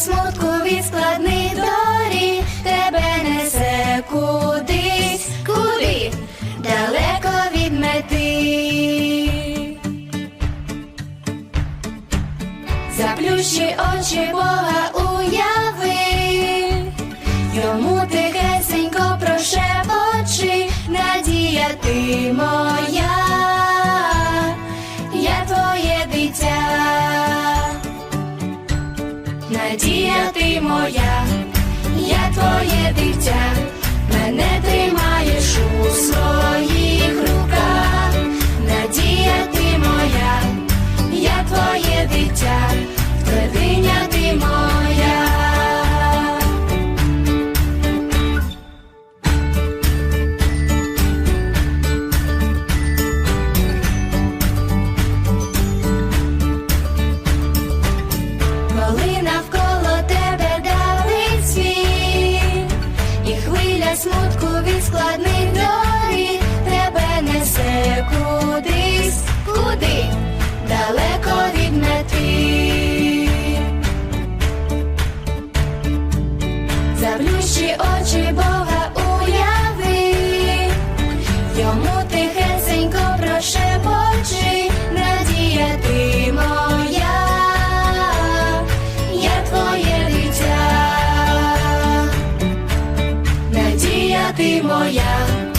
смутку від складних тебе несе кудись, куди? Далеко від мети. Заплющи очі Бога уяви, йому тихесенько прошепочи, надія ти моя, я твоє дитя, куди далеко від мети. Заплющи очі Бога уяви, йому тихесенько прошепочи, надія ти моя, я твоє дитя, надія ти моя,